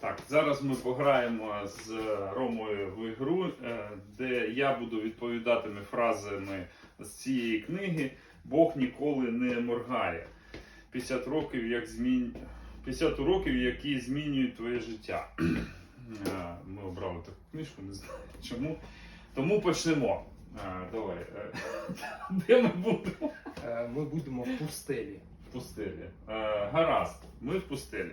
Так, зараз ми пограємо з Ромою в ігру, е, де я буду відповідатими фразами з цієї книги Бог ніколи не моргає. 50 років, як змін... 50 уроків, які змінюють твоє життя. Е, Ми обрали таку книжку, не знаю чому. Тому почнемо. Е, Давай. Де ми будемо? Ми будемо в пустелі. В пустелі. Е, Гаразд, ми в пустелі.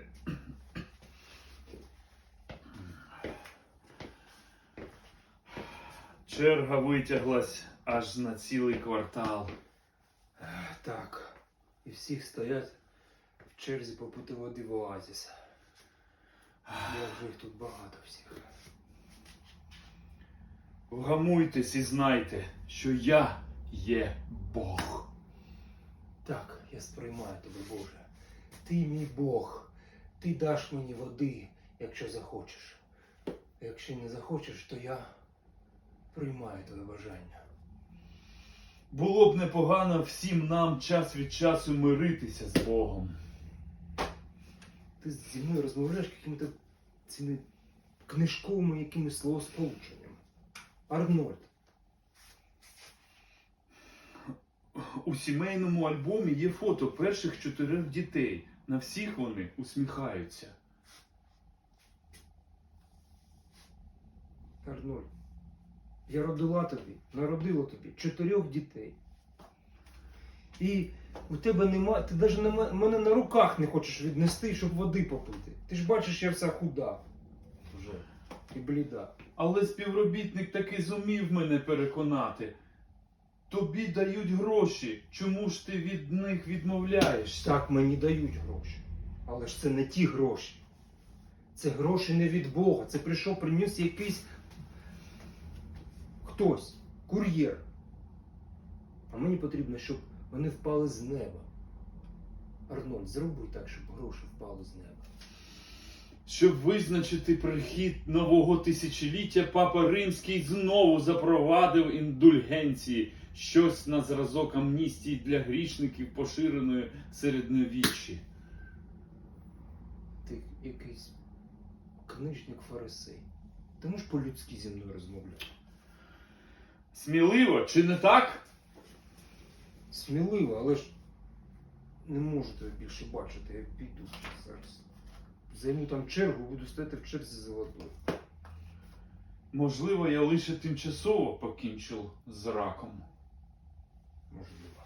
Черга витяглась аж на цілий квартал. Е, Так. І всіх стоять в черзі попити води в оазіс. Я вже тут багато всіх. Вгамуйтесь і знайте, що я є Бог. Так, я сприймаю тебе, Боже. Ти мій Бог. Ти даш мені води, якщо захочеш. А якщо не захочеш, то я приймаю твоє бажання. Було б непогано всім нам час від часу миритися з Богом. Ти зі мною розмовляєш якими-то цими книжковими якимись словосполученнями. Арнольд. У сімейному альбомі є фото перших чотирьох дітей. На всіх вони усміхаються. Арнольд. Я родила тобі, народила тобі чотирьох дітей. І у тебе нема, ти навіть на мене на руках не хочеш віднести, щоб води попити. Ти ж бачиш, я вся худа. Вже. І бліда. Але співробітник таки зумів мене переконати. Тобі дають гроші. Чому ж ти від них відмовляєшся? Так мені дають гроші. Але ж це не ті гроші. Це гроші не від Бога. Це прийшов, приніс якийсь хтось, кур'єр. А мені потрібно, щоб вони впали з неба. Арнольд, зроби так, щоб гроші впали з неба. Щоб визначити прихід нового тисячоліття, папа Римський знову запровадив індульгенції, щось на зразок амністії для грішників, поширеної середньовіччі. Ти якийсь книжник фарисей. Ти можеш по-людськи зі мною розмовляти? Сміливо, чи не так? Сміливо, але ж не можу тебе більше бачити. Я піду зараз. Займу там чергу, буду стояти в черзі за водою. Можливо, я лише тимчасово покінчив з раком. Можливо.